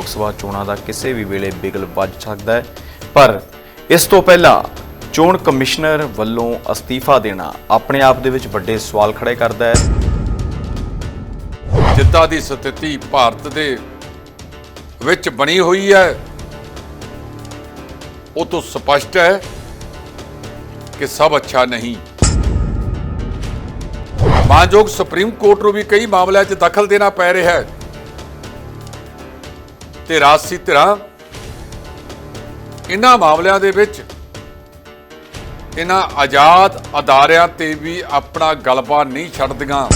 ਲੋਕ ਸਭਾ ਚੋਣਾਂ ਦਾ ਕਿਸੇ ਵੀ ਵੇਲੇ ਬਿਗਲ ਵੱਜ ਸਕਦਾ ਹੈ। ਪਰ ਇਸ ਤੋਂ ਪਹਿਲਾਂ ਚੋਣ ਕਮਿਸ਼ਨਰ ਵੱਲੋਂ ਅਸਤੀਫਾ ਦੇਣਾ ਆਪਣੇ ਆਪ ਦੇ ਵਿੱਚ ਵੱਡੇ ਸਵਾਲ ਖੜੇ ਕਰਦਾ ਹੈ। ਜਿੱਦਾਂ ਦੀ ਸਥਿਤੀ ਭਾਰਤ ਦੇ ਵਿੱਚ ਬਣੀ ਹੋਈ ਹੈ, ਉਹ ਤੋਂ ਸਪਸ਼ਟ ਹੈ ਕਿ ਸਭ ਅੱਛਾ ਨਹੀਂ। ਮਾਨਯੋਗ ਸੁਪਰੀਮ ਕੋਰਟ ਨੂੰ ਵੀ ਕਈ ਮਾਮਲਿਆਂ 'ਚ ਦਖਲ ਦੇਣਾ ਪੈ ਰਿਹਾ ਹੈ। ਤੇ ਰਾਜਸੀ ਧਿਰਾਂ। ਇਹਨਾਂ ਮਾਮਲਿਆਂ ਦੇ ਵਿੱਚ ਇਹਨਾਂ ਆਜ਼ਾਦ ਅਦਾਰਿਆਂ ਤੇ ਵੀ ਆਪਣਾ ਗਲਬਾ ਨਹੀਂ ਛੱਡਦੀਆਂ।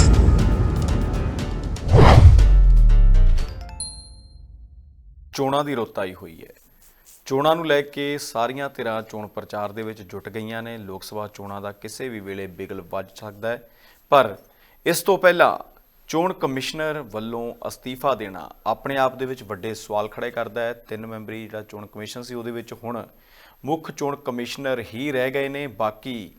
ਚੋਣਾਂ ਦੀ ਰੁੱਤ ਆਈ ਹੋਈ ਹੈ। ਚੋਣਾਂ ਨੂੰ ਲੈ ਕੇ ਸਾਰੀਆਂ ਧਿਰਾਂ ਚੋਣ ਪ੍ਰਚਾਰ ਦੇ ਵਿੱਚ ਜੁਟ ਗਈਆਂ ਨੇ। ਲੋਕ ਸਭਾ ਚੋਣਾਂ ਦਾ ਕਿਸੇ ਵੀ ਵੇਲੇ ਬਿਗਲ ਵੱਜ ਸਕਦਾ ਹੈ। ਪਰ ਇਸ ਤੋਂ ਪਹਿਲਾਂ ਚੋਣ ਕਮਿਸ਼ਨਰ ਵੱਲੋਂ ਅਸਤੀਫਾ ਦੇਣਾ ਆਪਣੇ ਆਪ ਦੇ ਵਿੱਚ ਵੱਡੇ ਸਵਾਲ ਖੜੇ ਕਰਦਾ ਹੈ। ਤਿੰਨ ਮੈਂਬਰੀ ਜਿਹੜਾ ਚੋਣ ਕਮਿਸ਼ਨ ਸੀ, ਉਹਦੇ ਵਿੱਚ ਹੁਣ ਮੁੱਖ ਚੋਣ ਕਮਿਸ਼ਨਰ ਹੀ ਰਹਿ ਗਏ ਨੇ। ਬਾਕੀ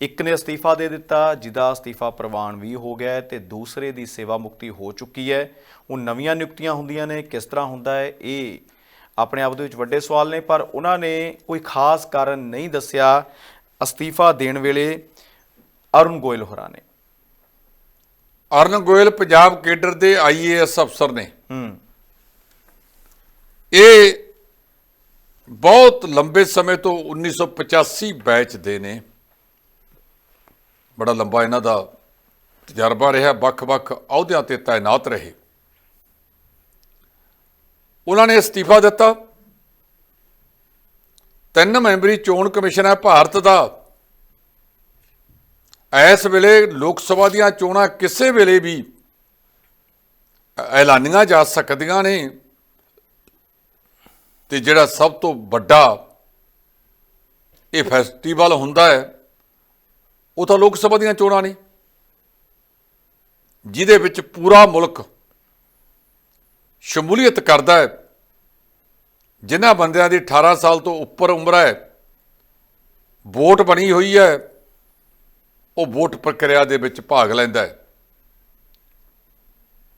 ਇੱਕ ਨੇ ਅਸਤੀਫਾ ਦੇ ਦਿੱਤਾ, ਜਿਹਦਾ ਅਸਤੀਫਾ ਪ੍ਰਵਾਨ ਵੀ ਹੋ ਗਿਆ ਹੈ ਤੇ ਦੂਸਰੇ ਦੀ ਸੇਵਾ ਮੁਕਤੀ ਹੋ ਚੁੱਕੀ ਹੈ। ਉਹ ਨਵੀਆਂ ਨਿਯੁਕਤੀਆਂ ਹੁੰਦੀਆਂ ਨੇ, ਕਿਸ ਤਰ੍ਹਾਂ ਹੁੰਦਾ ਹੈ, ਇਹ ਆਪਣੇ ਆਪ ਦੇ ਵਿੱਚ ਵੱਡੇ ਸਵਾਲ ਨੇ, ਪਰ ਉਹਨਾਂ ਨੇ ਕੋਈ ਖਾਸ ਕਾਰਨ ਨਹੀਂ ਦੱਸਿਆ। ਅਸਤੀਫਾ ਦੇਣ ਵੇਲੇ ਅਰੁਣ ਗੋਇਲ ਹੋਰਾਂ ਨੇ। ਅਰਨ ਗੋਇਲ ਪੰਜਾਬ ਕੇਡਰ ਦੇ ਆਈਏਐਸ ਅਫਸਰ ਨੇ। ਹੂੰ। ਇਹ ਬਹੁਤ ਲੰਬੇ ਸਮੇਂ ਤੋਂ 1985 ਬੈਚ ਦੇ ਨੇ। ਬੜਾ ਲੰਬਾ ਇਹਨਾਂ ਦਾ ਤਜਰਬਾ ਰਿਹਾ ਵੱਖ-ਵੱਖ ਅਹੁਦਿਆਂ ਤੇ ਤਾਇਨਾਤ ਰਹੇ। ਉਹਨਾਂ ਨੇ ਅਸਤੀਫਾ ਦਿੱਤਾ। ਤਿੰਨ ਮੈਂਬਰੀ ਚੋਣ ਕਮਿਸ਼ਨ ਹੈ ਭਾਰਤ ਦਾ ਇਸ ਵੇਲੇ ਲੋਕ ਸਭਾ ਦੀਆਂ ਚੋਣਾਂ ਕਿਸੇ ਵੇਲੇ ਵੀ ਐਲਾਨੀਆਂ ਜਾ ਸਕਦੀਆਂ ਨੇ। ਤੇ ਜਿਹੜਾ ਸਭ ਤੋਂ ਵੱਡਾ ਇਹ ਫੈਸਟੀਵਲ ਹੁੰਦਾ ਹੈ, ਉਹ ਤਾਂ ਲੋਕ ਸਭਾ ਦੀਆਂ ਚੋਣਾਂ ਨੇ। ਜਿਹਦੇ ਵਿੱਚ ਪੂਰਾ ਮੁਲਕ ਸ਼ਮੂਲੀਅਤ ਕਰਦਾ ਹੈ। ਜਿਨ੍ਹਾਂ ਬੰਦਿਆਂ ਦੀ 18 ਸਾਲ ਤੋਂ ਉੱਪਰ ਉਮਰ ਹੈ, ਵੋਟ ਬਣੀ ਹੋਈ ਹੈ। ਉਹ ਵੋਟ ਪ੍ਰਕਿਰਿਆ ਦੇ ਵਿੱਚ ਭਾਗ ਲੈਂਦਾ ਹੈ।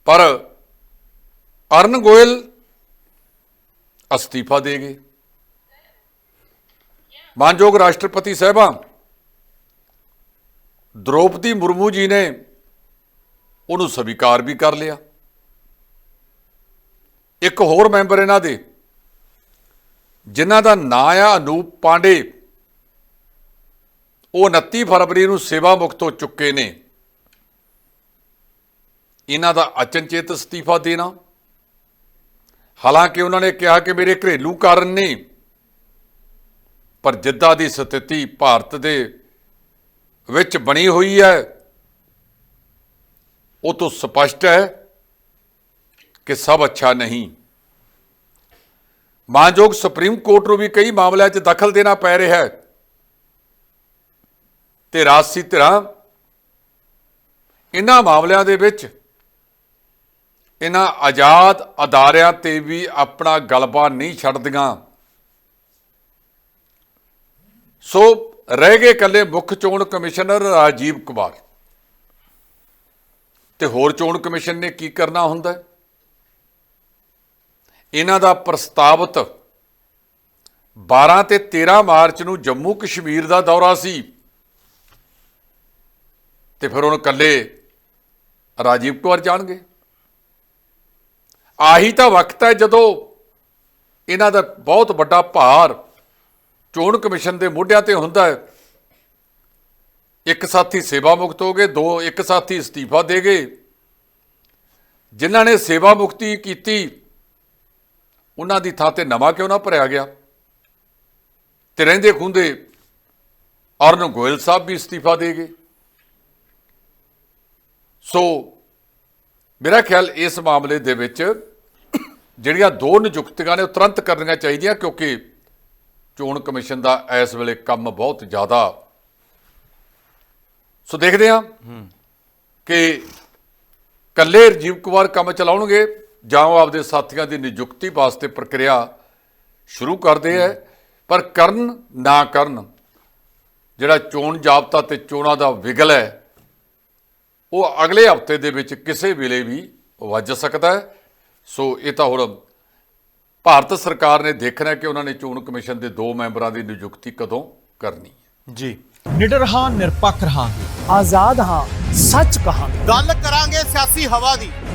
ਪਰ ਅਰਨ ਗੋਇਲ ਅਸਤੀਫਾ ਦੇ ਗਏ। ਮਾਨਯੋਗ ਰਾਸ਼ਟਰਪਤੀ ਸਾਹਿਬਾਂ, ਦ੍ਰੋਪਦੀ ਮੁਰਮੂ ਜੀ ਨੇ ਉਹਨੂੰ ਸਵੀਕਾਰ ਵੀ ਕਰ ਲਿਆ। ਇੱਕ ਹੋਰ ਮੈਂਬਰ ਇਹਨਾਂ ਦੇ, ਜਿਨ੍ਹਾਂ ਦਾ ਨਾਂ ਆ ਅਨੂਪ ਪਾਂਡੇ। ਉਹ 29 ਫਰਵਰੀ ਨੂੰ ਸੇਵਾ ਮੁਕਤ ਹੋ ਚੁੱਕੇ ਨੇ। ਇਹਨਾਂ ਦਾ ਅਚਨਚੇਤ ਅਸਤੀਫਾ ਦੇਣਾ। ਹਾਲਾਂਕਿ ਉਹਨਾਂ ਨੇ ਕਿਹਾ ਕਿ ਮੇਰੇ ਘਰੇਲੂ ਕਾਰਨ ਨੇ। ਪਰ ਜਿੱਦਾਂ ਦੀ ਸਥਿਤੀ ਭਾਰਤ ਦੇ ਵਿੱਚ ਬਣੀ ਹੋਈ ਹੈ, ਉਹ ਤੋਂ ਸਪਸ਼ਟ ਹੈ ਕਿ ਸਭ ਅੱਛਾ ਨਹੀਂ। ਮਾਨਯੋਗ ਸੁਪਰੀਮ ਕੋਰਟ ਨੂੰ ਵੀ ਕਈ ਮਾਮਲਿਆਂ 'ਚ ਦਖਲ ਦੇਣਾ ਪੈ ਰਿਹਾ ਹੈ। ਤੇ ਰਾਜਸੀ ਧਿਰਾਂ ਇਹਨਾਂ ਮਾਮਲਿਆਂ ਦੇ ਵਿੱਚ ਇਹਨਾਂ ਆਜ਼ਾਦ ਅਦਾਰਿਆਂ ਤੇ ਵੀ ਆਪਣਾ ਗਲਬਾ ਨਹੀਂ ਛੱਡਦੀਆਂ। ਸੋ ਰਹਿ ਗਏ ਇਕੱਲੇ ਮੁੱਖ ਚੋਣ ਕਮਿਸ਼ਨਰ ਰਾਜੀਵ ਕੁਮਾਰ। ਤੇ ਹੋਰ ਚੋਣ ਕਮਿਸ਼ਨ ਨੇ ਕੀ ਕਰਨਾ ਹੁੰਦਾ? ਇਹਨਾਂ ਦਾ ਪ੍ਰਸਤਾਵਤ 12 ਤੇ 13 ਮਾਰਚ ਨੂੰ ਜੰਮੂ ਕਸ਼ਮੀਰ ਦਾ ਦੌਰਾ ਸੀ। ਤੇ ਫਿਰ ਹੁਣ ਇਕੱਲੇ ਰਾਜੀਵ ਕੁਮਾਰ ਜਾਣਗੇ। ਆਹੀ ਤਾਂ ਵਕਤ ਹੈ ਜਦੋਂ ਇਹਨਾਂ ਦਾ ਬਹੁਤ ਵੱਡਾ ਭਾਰ ਚੋਣ ਕਮਿਸ਼ਨ ਦੇ ਮੋਢਿਆਂ ਤੇ ਹੁੰਦਾ ਹੈ। ਇੱਕ ਸਾਥੀ ਸੇਵਾ ਮੁਕਤ ਹੋ ਗਏ, ਦੋ ਇੱਕ ਸਾਥੀ ਅਸਤੀਫਾ ਦੇ ਗਏ। ਜਿਨ੍ਹਾਂ ਨੇ ਸੇਵਾ ਮੁਕਤੀ ਕੀਤੀ, ਉਹਨਾਂ ਦੀ ਥਾਂ ਤੇ ਨਵਾਂ ਕਿਉਂ ਨਾ ਭਰਿਆ ਗਿਆ? ਤੇ ਰਹਿੰਦੇ ਖੁੰਦੇ ਅਰਨ ਗੋਇਲ ਸਾਹਿਬ ਵੀ ਅਸਤੀਫਾ ਦੇ ਗਏ। ਸੋ ਮੇਰਾ ਖਿਆਲ ਇਸ ਮਾਮਲੇ ਦੇ ਵਿੱਚ ਜਿਹੜੀਆਂ ਦੋ ਨਿਯੁਕਤੀਆਂ ਨੇ ਉਹ ਤੁਰੰਤ ਕਰਨੀਆਂ ਚਾਹੀਦੀਆਂ ਕਿਉਂਕਿ ਚੋਣ ਕਮਿਸ਼ਨ ਦਾ ਇਸ ਵੇਲੇ ਕੰਮ ਬਹੁਤ ਜ਼ਿਆਦਾ। ਸੋ ਦੇਖਦੇ ਹਾਂ ਕਿ ਕੱਲੇ ਰਜੀਵ ਕੁਮਾਰ ਕੰਮ ਚਲਾਉਣਗੇ ਜਾਂ ਉਹ ਆਪਦੇ ਸਾਥੀਆਂ ਦੀ ਨਿਯੁਕਤੀ ਵਾਸਤੇ ਪ੍ਰਕਿਰਿਆ ਸ਼ੁਰੂ ਕਰਦੇ ਹੈ ਪਰ ਕਰਨ ਨਾ ਕਰਨ ਜਿਹੜਾ ਚੋਣ ਜਾਬਤਾ ਤੇ ਚੋਣਾਂ ਦਾ ਵਿਗਲ ਹੈ ਉਹ ਅਗਲੇ ਹਫ਼ਤੇ ਦੇ ਵਿੱਚ ਕਿਸੇ ਵੇਲੇ ਵੀ ਵੱਜ ਸਕਦਾ ਹੈ। ਸੋ ਇਹ ਤਾਂ ਹੁਣ ਭਾਰਤ ਸਰਕਾਰ ਨੇ ਦੇਖਣਾ ਕਿ ਉਹਨਾਂ ਨੇ ਚੋਣ ਕਮਿਸ਼ਨ ਦੇ ਦੋ ਮੈਂਬਰਾਂ ਦੀ ਨਿਯੁਕਤੀ ਕਦੋਂ ਕਰਨੀ ਹੈ। ਜੀ। ਨਿਡਰ ਹਾਂ ਨਿਰਪੱਖ ਰਹਾਂਗੇ। ਆਜ਼ਾਦ ਹਾਂ ਸੱਚ ਕਹਾਂਗੇ। ਗੱਲ ਕਰਾਂਗੇ ਸਿਆਸੀ ਹਵਾ ਦੀ।